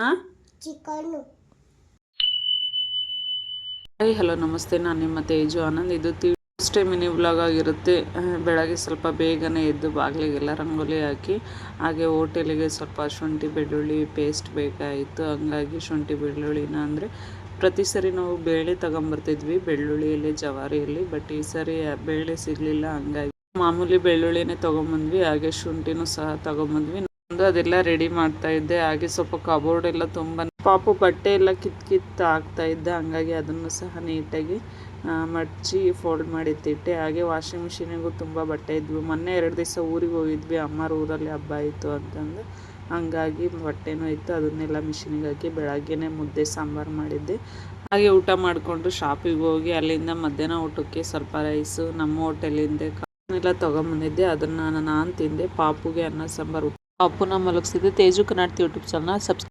ಹಾಂ? Chicken hi hello ನಮಸ್ತೆ. ನಾನು ನಿಮ್ಮ ತೇಜು ಆನಂದ್. ಇದು ಟ್ಯೂಸ್ಡೇ ಮಿನಿ ವ್ಲಾಗ್ ಆಗಿರುತ್ತೆ. ಬೆಳಗ್ಗೆ ಸ್ವಲ್ಪ ಬೇಗನೆ ಎದ್ದು ಬಾಗಿಲಿಗೆಲ್ಲ ರಂಗೋಲಿ ಹಾಕಿ ಹಾಗೆ ಹೋಟೆಲಿಗೆ ಸ್ವಲ್ಪ ಶುಂಠಿ ಬೆಳ್ಳುಳ್ಳಿ ಪೇಸ್ಟ್ ಬೇಕಾಯಿತು. ಹಂಗಾಗಿ ಶುಂಠಿ ಬೆಳ್ಳುಳ್ಳಿನ ಅಂದರೆ ಪ್ರತಿ ಸರಿ ನಾವು ಬೇಳೆ ತಗೊಂಬರ್ತಿದ್ವಿ ಬೆಳ್ಳುಳ್ಳಿಯಲ್ಲಿ ಜವಾರಿಯಲ್ಲಿ ಬಟ್ ಈ ಸರಿ ಬೇಳೆ ಸಿಗಲಿಲ್ಲ. ಹಂಗಾಗಿ ಮಾಮೂಲಿ ಬೆಳ್ಳುಳ್ಳಿನೇ ತೊಗೊಂಬಂದ್ವಿ ಹಾಗೆ ಶುಂಠಿನೂ ಸಹ ತೊಗೊಂಬಂದ್ವಿ. ಅದೆಲ್ಲ ರೆಡಿ ಮಾಡ್ತಾ ಇದ್ದೆ. ಹಾಗೆ ಸ್ವಲ್ಪ ಕಬೋರ್ಡ್ ಎಲ್ಲ ತುಂಬ ಪಾಪು ಬಟ್ಟೆ ಎಲ್ಲ ಕಿತ್ ಕಿತ್ ಆಗ್ತಾ ಇದ್ದೆ. ಹಂಗಾಗಿ ಅದನ್ನು ಸಹ ನೀಟಾಗಿ ಮಡಚಿ ಫೋಲ್ಡ್ ಮಾಡಿ ಎತ್ತಿಟ್ಟೆ ಹಾಗೆ ವಾಷಿಂಗ್ ಮಿಷಿನಿಗೂ ತುಂಬ ಬಟ್ಟೆ ಇದ್ವು. ಮೊನ್ನೆ ಎರಡು ದಿವಸ ಊರಿಗೆ ಹೋಗಿದ್ವಿ. ಅಮ್ಮರ ಊರಲ್ಲಿ ಹಬ್ಬ ಇತ್ತು ಅಂತಂದು. ಹಂಗಾಗಿ ಬಟ್ಟೆನೂ ಇತ್ತು. ಅದನ್ನೆಲ್ಲ ಮಿಷಿನಿಗೆ ಹಾಕಿ ಬೆಳಗ್ಗೆನೇ ಮುದ್ದೆ, ಸಾಂಬಾರು ಮಾಡಿದ್ದೆ. ಹಾಗೆ ಊಟ ಮಾಡಿಕೊಂಡು ಶಾಪಿಗೆ ಹೋಗಿ ಅಲ್ಲಿಂದ ಮಧ್ಯಾಹ್ನ ಊಟಕ್ಕೆ ಸ್ವಲ್ಪ ರೈಸು ನಮ್ಮ ಹೋಟೆಲಿಂದ ಎಲ್ಲ ತೊಗೊಂಬಂದಿದ್ದೆ ಅದನ್ನು ನಾನು ತಿಂದೆ. ಪಾಪುಗೆ ಅನ್ನ, ಸಾಂಬಾರು అప్పు నమ్మలకు స్థితి Teju Kannada YouTube channel subscribe